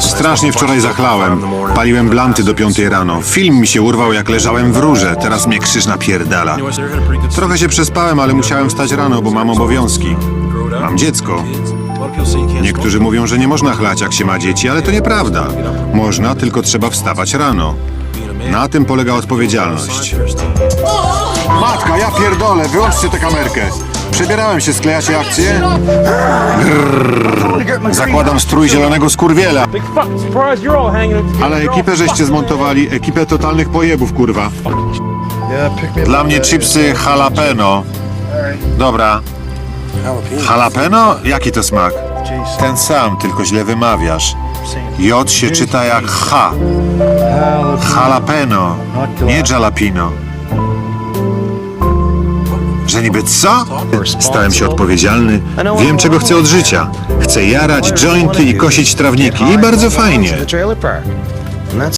Strasznie wczoraj zachlałem. Paliłem blanty do piątej rano. Film mi się urwał, jak leżałem w rurze. Teraz mnie krzyż napierdala. Trochę się przespałem, ale musiałem wstać rano, bo mam obowiązki. Mam dziecko. Niektórzy mówią, że nie można chlać, jak się ma dzieci, ale to nieprawda. Można, tylko trzeba wstawać rano. Na tym polega odpowiedzialność. Matka, ja pierdolę, wyłączcie tę kamerkę. Przebierałem się, sklejacie akcję? Grrr. Zakładam strój zielonego skurwiela. Ale ekipę żeście zmontowali, ekipę totalnych pojebów, kurwa. Dla mnie chipsy jalapeno. Dobra. Jalapeno? Jaki to smak? Ten sam, tylko źle wymawiasz. J się czyta jak H. Jalapeno, nie jalapino. Że niby co? Stałem się odpowiedzialny. Wiem, czego chcę od życia. Chcę jarać jointy i kosić trawniki. I bardzo fajnie.